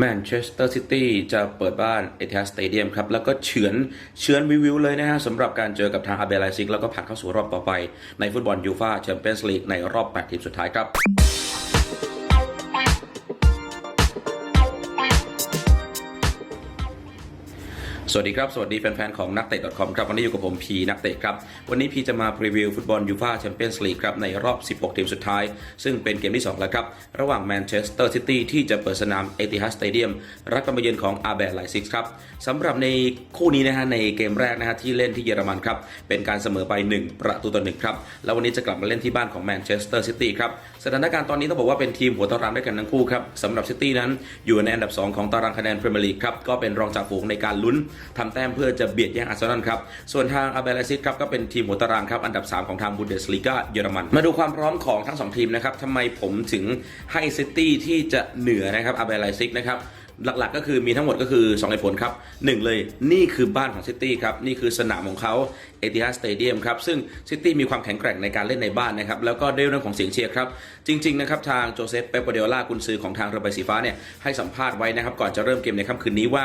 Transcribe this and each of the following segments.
แมนเชสเตอร์ซิตี้จะเปิดบ้านเอทิฮัสสเตเดียมครับ แล้วก็เฉือนเฉือนวิววิวเลยนะฮะสำหรับการเจอกับทางอาเบลไลซิก แล้วก็ผ่านเข้าสู่รอบต่อไป ในฟุตบอลยูฟาแชมเปี้ยนส์ลีกในรอบ 8 ทีมสุดท้ายครับ สวัสดีครับ สวัสดีแฟนๆของนักเตะ .com ครับ วันนี้อยู่กับผมพีนักเตะครับ วันนี้พีจะมาพรีวิวฟุตบอลยูฟาแชมเปี้ยนส์ลีกครับ ในรอบ 16 ทีมสุดท้าย ซึ่งเป็นเกมที่ 2 แล้วครับ ระหว่างแมนเชสเตอร์ซิตี้ที่จะเปิดสนามเอติฮัสสเตเดียมรับการมาเยือนของอาเบลไลซิกครับสำหรับในคู่นี้นะฮะในเกมแรกนะฮะที่เล่นที่เยอรมันครับเป็นการเสมอไป 1 ประตูต่อหนึ่งครับแล้ววันนี้จะกลับมาเล่นที่บ้านของแมนเชสเตอร์ซิตี้ครับสถานการณ์ตอนนี้ต้องบอกว่าเป็นทีมหัวตารางด้วยกันทั้งคู่ครับสำหรับซิตี้นั้นอยู่ในอันดับ 2 ของตารางคะแนนพรีเมียร์ลีกครับก็เป็นรองจ่าฝูงในการลุ้นทำแต้มเพื่อจะเบียดแย่งอาร์เซนอลครับ ส่วนทางอาเบลซิสครับก็เป็นทีมหัวตารางครับอันดับ 3 ของทางบุนเดสลีกาเยอรมัน มาดูความพร้อมของทั้ง 2 ทีมนะครับทำไมผมถึงให้ซิตี้ที่จะเหนือนะครับอาเบลซิสนะครับ หลักๆ ก็คือมีทั้งหมดก็คือ2เหตุผลครับหนึ่งเลยนี่คือบ้านของซิตี้ครับนี่คือสนามของเขาเอติฮัสสเตเดียมครับซึ่งซิตี้มีความแข็งแกร่งในการเล่นในบ้านนะครับแล้วก็ด้วยเรื่องของเสียงเชียร์ครับ จริงๆนะครับทางโจเซฟเปปโปเดล่ากุนซือของทางเรือใบสีฟ้าเนี่ยให้สัมภาษณ์ไว้นะครับก่อนจะเริ่มเกมในค่ำคืนนี้ว่า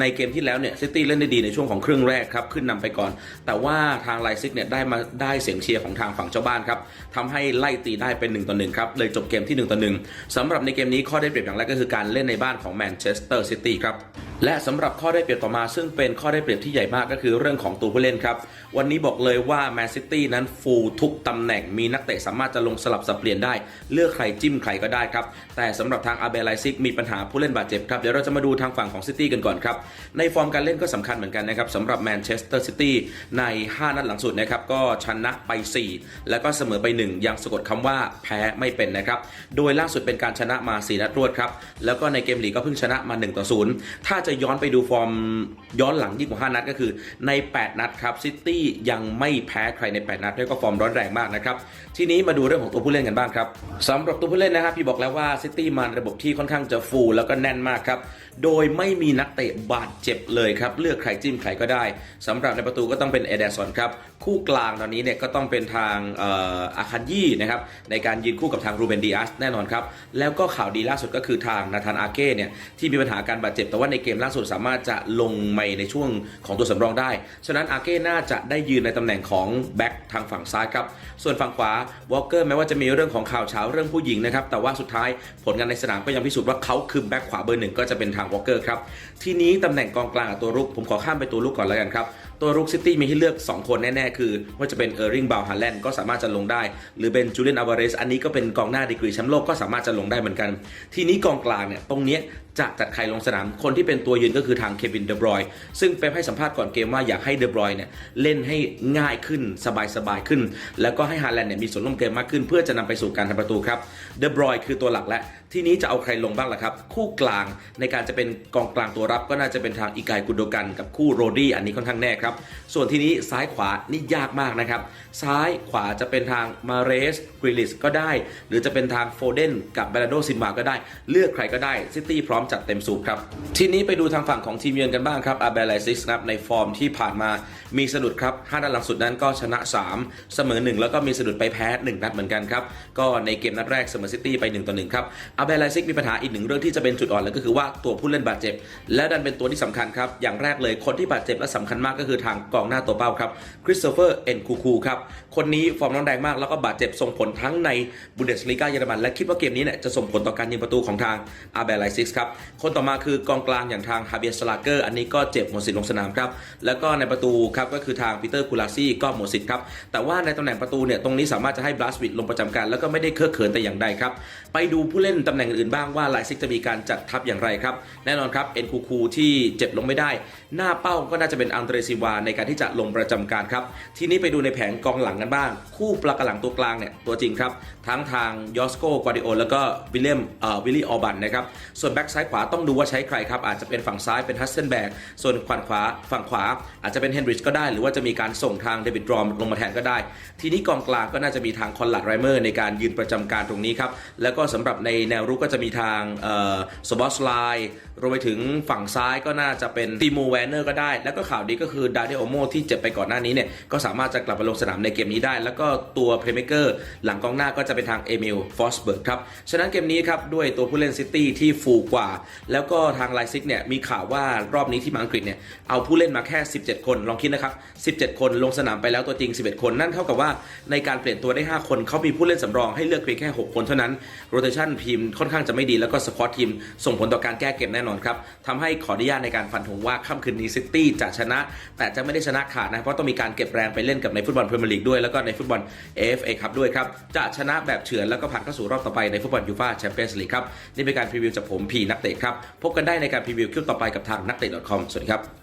ในเกมที่แล้วเนี่ยซิตี้เล่นได้ดีในช่วงของครึ่งแรกครับขึ้นนำไปก่อน แต่ว่าทางไลซิกเนี่ยได้มาได้เสียงเชียร์ของทางฝั่งเจ้าบ้านครับทำให้ไล่ตีได้เป็น1ต่อ1ครับเลยจบเกมที่1ต่อ1สำหรับในเกมนี้ข้อได้เปรียบอย่างแรกก็คือการเล่นในบ้านของแมนเชสสเตอร์ซิตี้ครับ และสำหรับข้อได้เปรียบต่อมาซึ่งเป็นข้อได้เปรียบที่ใหญ่มากก็คือเรื่องของตัวผู้เล่นครับ วันนี้บอกเลยว่าแมนซิตี้นั้นฟูลทุกตำแหน่งมีนักเตะสามารถจะลงสลับสับเปลี่ยนได้ เลือกใครจิ้มใครก็ได้ครับ แต่สำหรับทางอาเบลไลซิกมีปัญหาผู้เล่นบาดเจ็บครับ เดี๋ยวเราจะมาดูทางฝั่งของซิตี้กันก่อนครับ ในฟอร์มการเล่นก็สำคัญเหมือนกันนะครับสำหรับแมนเชสเตอร์ซิตี้ใน 5 นัดหลังสุดนะครับก็ชนะไป 4 แล้วก็เสมอไป 1 ยังสะกดคำว่าแพ้ไม่เป็นนะครับโดยล่าสุดเป็นการชนะมา 4 นัดรวดครับแล้วก็ในเกมลีกก็เพิ่งชนะมา1ต่อ0ถ้าจะย้อนไปดูฟอร์มย้อนหลังยิ่งกว่า 5 นัดก็คือใน 8 นัดครับซิตี้ยังไม่แพ้ใครใน 8 นัดด้วยก็ฟอร์มร้อนแรงมากนะครับ ทีนี้มาดูเรื่องของตัวผู้เล่นกันบ้างครับสำหรับตัวผู้เล่นนะครับพี่บอกแล้วว่าซิตี้มาในระบบที่ค่อนข้างจะฟูลแล้วก็แน่นมากครับ โดยไม่มีนักเตะบาดเจ็บเลยครับเลือกใครจิ้มใครก็ได้สำหรับในประตูก็ต้องเป็นเอเดสันครับคู่กลางตอนนี้เนี่ยก็ต้องเป็นทางอาคันยี่นะครับในการยืนคู่กับทางรูเบนดิอัสแน่นอนครับแล้วก็ข่าวดีล่าสุดก็คือทางนาธานอาเก้เนี่ยที่มีปัญหาการบาดเจ็บแต่ว่าในเกมล่าสุดสามารถจะลงไม่ในช่วงของตัวสำรองได้ ฉะนั้นอาเก้น่าจะได้ยืนในตำแหน่งของแบ็คทางฝั่งซ้ายครับ ส่วนฝั่งขวาวอลเกอร์แม้ว่าจะมีเรื่องของข่าวเช้าเรื่องผู้หญิงนะครับ แต่ว่าสุดท้ายผลงานในสนามก็ยังพิสูจน์ว่าเขาคือแบ็คขวาเบอร์หนึ่งก็จะเป็นทางวอลเกอร์ครับ ทีนี้ตำแหน่งกองกลางตัวรุกผมขอข้ามไปตัวรุกก่อนแล้วกันครับตัวรุกซิตี้มีให้เลือก 2 คนแน่ ๆ คือว่าจะเป็นเออร์ริงบาวฮาแลนด์ก็สามารถจะลงได้ หรือเป็นจูเลียนอวาเรสอันนี้ก็เป็นกองหน้าดีกรีแชมป์โลกก็สามารถจะลงได้เหมือนกัน ทีนี้กองกลางเนี่ย ตรงนี้ จะจัดใครลงสนาม คนที่เป็นตัวยืนก็คือทางเควินเดบรอยซึ่งเป๊ปให้สัมภาษณ์ก่อนเกมว่าอยากให้เดบรอยเนี่ยเล่นให้ง่ายขึ้นสบายๆขึ้น แล้วก็ให้ฮาแลนด์เนี่ยมีส่วนร่วมเกมมากขึ้น เพื่อจะนำไปสู่การทำประตูครับเดบรอยคือตัวหลักและทีนี้จะเอาใครลงบ้างล่ะครับ คู่กลางในการจะเป็นกองกลางตัวรับก็น่าจะเป็นทางอีกายกุโดกันกับคู่โรดี้อันนี้ค่อนข้างแน่ครับส่วนทีนี้ซ้ายขวานี่ยากมากนะครับซ้ายขวาจะเป็นทางมาเรสกริลิสก็ได้ หรือจะเป็นทางโฟเดนกับเบรโดซินวาก็ได้ เลือกใครก็ได้ซิตี้พร้อมจัดเต็มสูบครับ ทีนี้ไปดูทางฝั่งของทีมเยือนกันบ้างครับอาเบลซิสนะครับในฟอร์มที่ผ่านมามีสะดุดครับ5นัดหลังสุดนั้นก็ชนะ 3 เสมอ 1 แล้วก็มีสะดุดไปแพ้ 1 นัดเหมือนกันครับ ก็ในเกมนัดแรกเสมอซิตี้ไป1ต่อ1ครับอาเบลซิกมีปัญหาอีกหนึ่งเรื่องที่จะเป็นจุดอ่อนเลยก็คือว่าตัวผู้เล่นบาดเจ็บ และดันเป็นตัวที่สำคัญครับอย่างแรกเลยคนที่บาดเจ็บและสำคัญมากก็คือทางกองหน้าตัวเป้าครับคริสโตเฟอร์เอ็นคูคูครับคนนี้ฟอร์มร้อนแรงมากแล้วก็บาดเจ็บส่งผลทั้งในบุนเดสลีกาเยอรมันและคิดว่าเกมนี้เนี่ยจะส่งผลต่อการยิงประตูของทางอาเบลซิกครับคนต่อมาคือกองกลางอย่างทางฮาเบียสลาเกอร์อันนี้ก็เจ็บหมดสิทธิ์ลงสนามครับแล้วก็ในประตูครับก็คือทางปีเตอร์คูลาซี่ก็หมดสิทธิ์ครับแต่ว่าในตำแหน่งประตูเนี่ยตรงนี้สามารถจะให้บลัสวิดลงประจำการแล้วก็ไม่ได้เคอะเขินแต่อย่างใดครับไปดูผู้เล่นตำแหน่งอื่นบ้างว่าไลซิกจะมีการจัดทัพอย่างไรครับแน่นอนครับเอ็นคูคูที่เจ็บลงไม่ได้ หน้าเป้าก็น่าจะเป็นอังเดรซิวาในการที่จะลงประจำการครับทีนี้ไปดูในแผงกองหลังกันบ้าง คู่ปลากระหลังตัวกลางเนี่ยตัวจริงครับทั้งทางยอสโกกวาดิโอแล้วก็วิลเลียมเอ่อวิลลี่ออบันนะครับส่วนแบ็กซ้ายขวาต้องดูว่าใช้ใครครับ อาจจะเป็นฝั่งซ้ายเป็นฮัสเซนแบกส่วนฝั่งขวาฝั่งขวา อาจจะเป็นเฮนริชก็ได้ หรือว่าจะมีการส่งทางเดวิดรอมลงมาแทนก็ได้ ทีนี้กองกลางก็น่าจะมีทางคอนลัดไรเมอร์ในการยืนประจำการตรงนี้ครับ แล้วก็สำหรับในแนวรุกก็จะมีทางเอ่อสบอสไลรวมไปถึงฝั่งซ้ายก็น่าจะเป็นติโมแวนเนอร์ก็ได้ แล้วก็ข่าวดีก็คือดาเดโอโมที่เจ็บไปก่อนหน้านี้เนี่ยก็สามารถจะกลับมาลงสนามในเกมนี้ได้ แล้วก็ตัวเพลย์เมเกอร์หลังกองหน้าก็จะเป็นทางเอมิลฟอสเบิร์กครับฉะนั้นเกมนี้ครับด้วยตัวผู้เล่นซิตี้ที่ฟูกว่าแล้วก็ทางไลซิกเนี่ยมีข่าวว่ารอบนี้ที่มาอังกฤษเนี่ยเอาผู้เล่นมาแค่ 17 คน ลองคิดนะครับ 17 คนลงสนามไปแล้วตัวจริง 11 คนนั่นเท่ากับว่าในการเปลี่ยนตัวได้ 5 คนเขามีผู้เล่นสำรองให้เลือกเพียงแค่ 6 คนเท่านั้นโรเตชันทีมค่อนข้างจะไม่ดีแล้วก็สควอตทีมส่งผลต่อการแก้เกมแน่นอนครับทำให้ขออนุญาตในการฟันธงว่าค่ำคืนนี้ซิตี้จะชนะ แต่จะไม่ได้ชนะขาดนะเพราะต้องมีการเก็บแรงไปเล่นกับในฟุตบอลพรีเมียร์ลีกด้วยแล้วก็ในฟุตบอล AFA ครับด้วยครับจะชนะแบบเฉือนแล้วก็ผ่านเข้าสู่รอบต่อไปในฟุตบอลยูฟ่าแชมเปี้ยนส์ลีกครับนี่เป็นการพรีวิวจากผมพีนักเตะครับ พบกันได้ในการพรีวิวคลิปต่อไปกับทางนักเตะ .com สวัสดีครับ